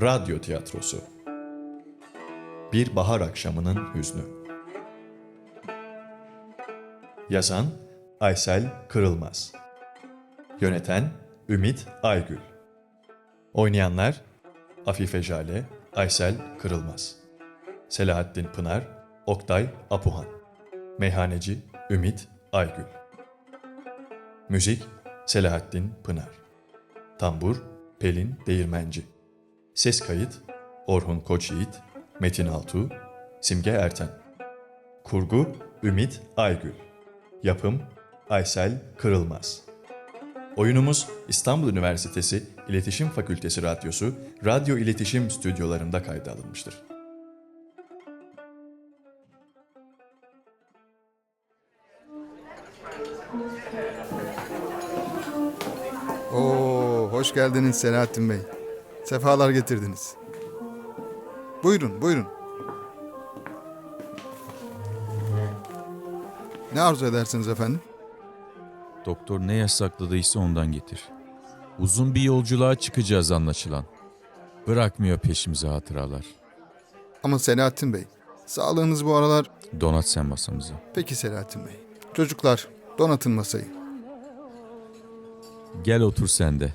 Radyo tiyatrosu. Bir bahar akşamının hüznü. Yazan Aysel Kırılmaz. Yöneten Ümit Aygül. Oynayanlar Afife Jale, Aysel Kırılmaz. Selahattin Pınar, Oktay Apuhan. Meyhaneci Ümit Aygül. Müzik Selahattin Pınar. Tambur Pelin Değirmenci. Ses kayıt Orhun Koçyiğit, Metin Altuğ, Simge Erten. Kurgu Ümit Aygül. Yapım Aysel Kırılmaz. Oyunumuz İstanbul Üniversitesi İletişim Fakültesi Radyosu, Radyo İletişim Stüdyolarında kayda alınmıştır. Hoş geldiniz Selahattin Bey. Sefalar getirdiniz. Buyurun, buyurun. Ne arzu edersiniz efendim? Doktor ne yasakladıysa ondan getir. Uzun bir yolculuğa çıkacağız anlaşılan. Bırakmıyor peşimize hatıralar. Ama Selahattin Bey, sağlığınız bu aralar... Donat sen masamızı. Peki Selahattin Bey. Çocuklar, donatın masayı. Gel otur sen de.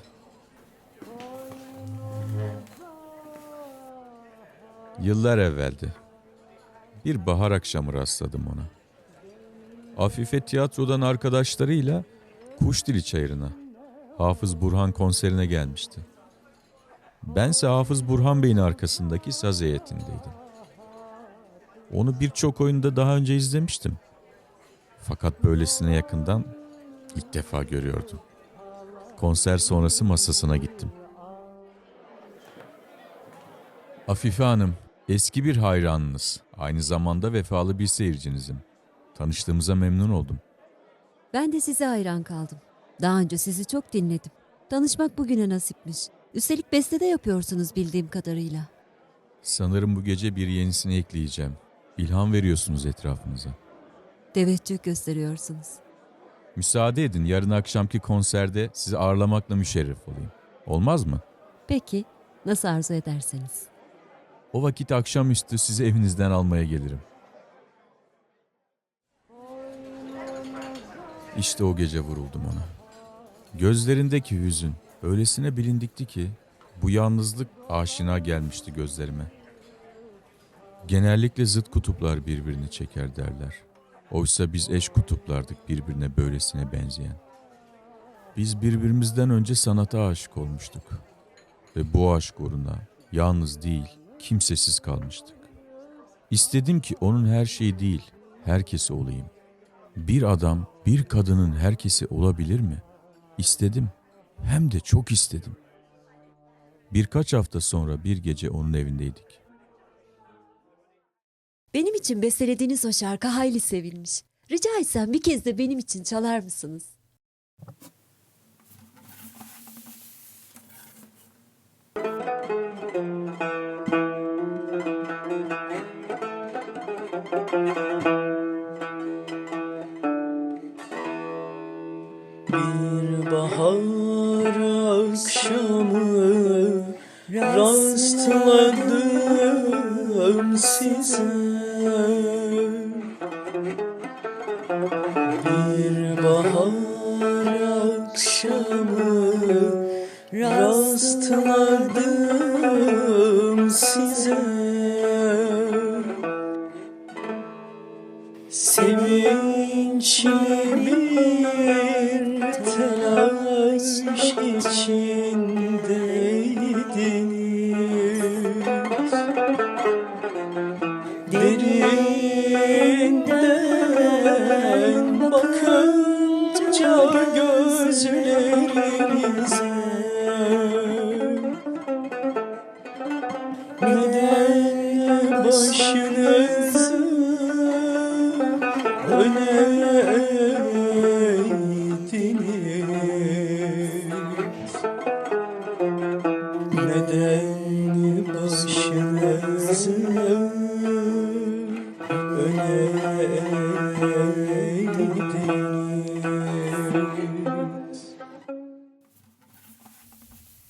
Yıllar evveldi. Bir bahar akşamı rastladım ona. Afife tiyatrodan arkadaşlarıyla Kuşdili Çayırı'na, Hafız Burhan konserine gelmişti. Bense Hafız Burhan Bey'in arkasındaki saz heyetindeydim. Onu birçok oyunda daha önce izlemiştim. Fakat böylesine yakından ilk defa görüyordum. Konser sonrası masasına gittim. Afife Hanım, eski bir hayranınız. Aynı zamanda vefalı bir seyircinizim. Tanıştığımıza memnun oldum. Ben de size hayran kaldım. Daha önce sizi çok dinledim. Tanışmak bugüne nasipmiş. Üstelik beste de yapıyorsunuz bildiğim kadarıyla. Sanırım bu gece bir yenisini ekleyeceğim. İlham veriyorsunuz etrafınıza. Teveccüh gösteriyorsunuz. Müsaade edin yarın akşamki konserde sizi ağırlamakla müşerref olayım. Olmaz mı? Peki, nasıl arzu ederseniz. O vakit akşamüstü sizi evinizden almaya gelirim. İşte o gece vuruldum ona. Gözlerindeki hüzün öylesine bilindikti ki bu yalnızlık aşina gelmişti gözlerime. Genellikle zıt kutuplar birbirini çeker derler. Oysa biz eş kutuplardık birbirine böylesine benzeyen. Biz birbirimizden önce sanata aşık olmuştuk. Ve bu aşk uğruna yalnız değil, kimsesiz kalmıştık. İstedim ki onun her şeyi değil, herkesi olayım. Bir adam, bir kadının herkesi olabilir mi? İstedim, hem de çok istedim. Birkaç hafta sonra bir gece onun evindeydik. Benim için bestelediğiniz o şarkı hayli sevilmiş. Rica etsem bir kez de benim için çalar mısınız? Bir bahar akşamı rastladım size. Bir bahar akşamı rastladım Sevinçli bir telaş içindeydiniz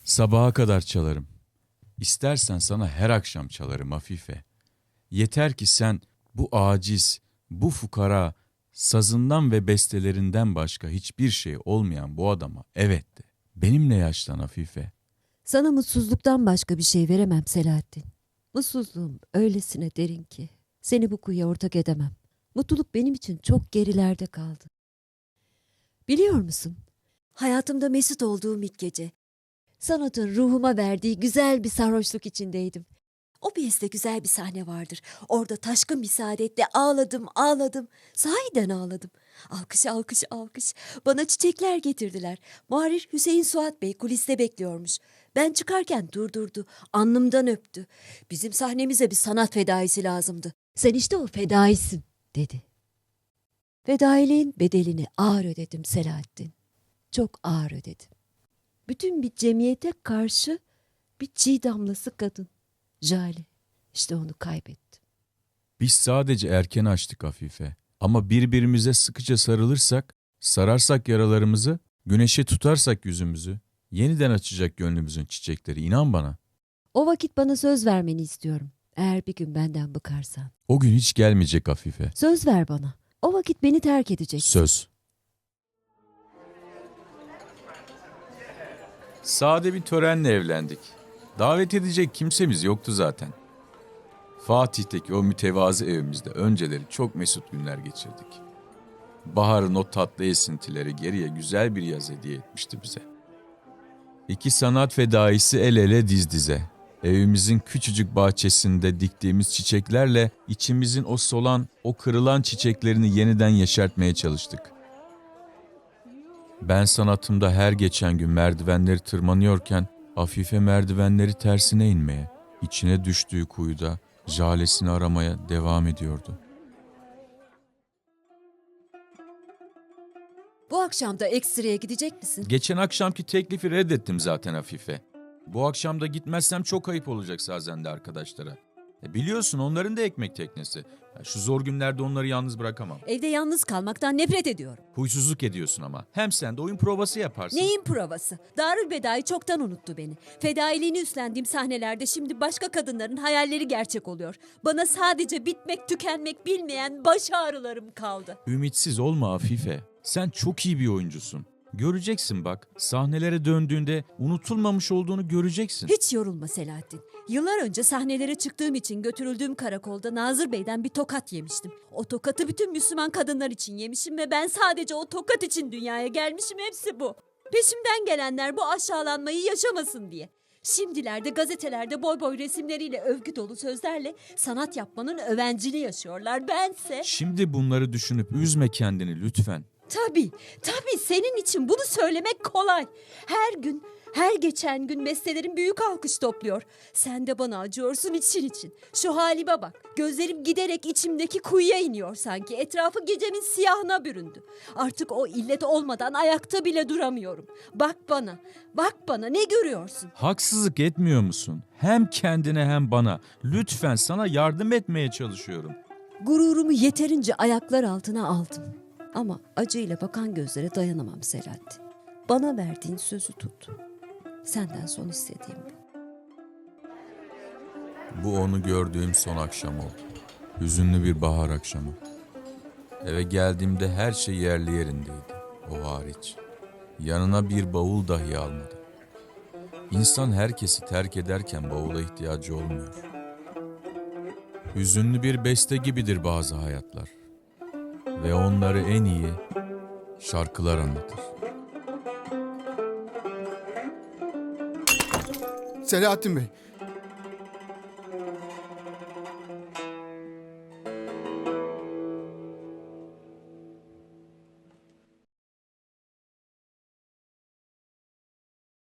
Sabaha kadar çalarım. İstersen sana her akşam çalarım Afife. Yeter ki sen bu aciz, bu fukara, sazından ve bestelerinden başka hiçbir şey olmayan bu adama evet de. Benimle yaşlan Afife. Sana mutsuzluktan başka bir şey veremem Selahattin. Mutsuzluğum öylesine derin ki seni bu kuyuya ortak edemem. Mutluluk benim için çok gerilerde kaldı. Biliyor musun? Hayatımda mesut olduğum ilk gece. Sanatın ruhuma verdiği güzel bir sarhoşluk içindeydim. O piyeste güzel bir sahne vardır. Orada taşkın bir saadetle ağladım, ağladım. Sahiden ağladım. Alkış, alkış, alkış. Bana çiçekler getirdiler. Muharrir Hüseyin Suat Bey kuliste bekliyormuş. Ben çıkarken durdurdu. Alnımdan öptü. Bizim sahnemize bir sanat fedaisi lazımdı. Sen işte o fedaisin dedi. Fedailiğin bedelini ağır ödedim Selahattin. Çok ağır ödedim. Bütün bir cemiyete karşı bir çiğ damlası kadın. Jale. İşte onu kaybettim. Biz sadece erken açtık Afife. Ama birbirimize sıkıca sarılırsak, sararsak yaralarımızı, güneşe tutarsak yüzümüzü, yeniden açacak gönlümüzün çiçekleri inan bana. O vakit bana söz vermeni istiyorum. Eğer bir gün benden bıkarsan. O gün hiç gelmeyecek Afife. Söz ver bana. O vakit beni terk edeceksin. Söz. Sade bir törenle evlendik. Davet edecek kimsemiz yoktu zaten. Fatih'teki o mütevazı evimizde önceleri çok mesut günler geçirdik. Bahar'ın o tatlı esintileri geriye güzel bir yaz hediye etmişti bize. İki sanat fedaisi el ele diz dize. Evimizin küçücük bahçesinde diktiğimiz çiçeklerle içimizin o solan, o kırılan çiçeklerini yeniden yeşertmeye çalıştık. Ben sanatımda her geçen gün merdivenleri tırmanıyorken Afife merdivenleri tersine inmeye, içine düştüğü kuyuda jalesini aramaya devam ediyordu. Bu akşam da ekstraya gidecek misin? Geçen akşamki teklifi reddettim zaten Afife. Bu akşam da gitmezsem çok ayıp olacak Sazen'de arkadaşlara. E biliyorsun onların da ekmek teknesi. Şu zor günlerde onları yalnız bırakamam. Evde yalnız kalmaktan nefret ediyorum. Huysuzluk ediyorsun ama. Hem sen de oyun provası yaparsın. Neyin provası? Darül Bedai çoktan unuttu beni. Fedailiğini üstlendiğim sahnelerde şimdi başka kadınların hayalleri gerçek oluyor. Bana sadece bitmek tükenmek bilmeyen baş ağrılarım kaldı. Ümitsiz olma Afife. Sen çok iyi bir oyuncusun. Göreceksin bak. Sahnelere döndüğünde unutulmamış olduğunu göreceksin. Hiç yorulma Selahattin. Yıllar önce sahnelere çıktığım için götürüldüğüm karakolda Nazır Bey'den bir tokat yemiştim. O tokatı bütün Müslüman kadınlar için yemişim ve ben sadece o tokat için dünyaya gelmişim hepsi bu. Peşimden gelenler bu aşağılanmayı yaşamasın diye. Şimdilerde gazetelerde boy boy resimleriyle övgü dolu sözlerle sanat yapmanın övencini yaşıyorlar. Bense... Şimdi bunları düşünüp üzme kendini lütfen. Tabii, tabii senin için bunu söylemek kolay. Her gün, her geçen gün bestelerin büyük alkış topluyor. Sen de bana acıyorsun için için. Şu halime bak. Gözlerim giderek içimdeki kuyuya iniyor sanki. Etrafı gecemin siyahına büründü. Artık o illet olmadan ayakta bile duramıyorum. Bak bana, bak bana ne görüyorsun? Haksızlık etmiyor musun? Hem kendine hem bana. Lütfen sana yardım etmeye çalışıyorum. Gururumu yeterince ayaklar altına aldım. Ama acıyla bakan gözlere dayanamam Selahattin. Bana verdiğin sözü tut. Senden son istediğim bu. Bu onu gördüğüm son akşam oldu. Hüzünlü bir bahar akşamı. Eve geldiğimde her şey yerli yerindeydi. O hariç. Yanına bir bavul dahi almadı. İnsan herkesi terk ederken bavula ihtiyacı olmuyor. Hüzünlü bir beste gibidir bazı hayatlar. Ve onları en iyi şarkılar anlatır. Selahattin Bey,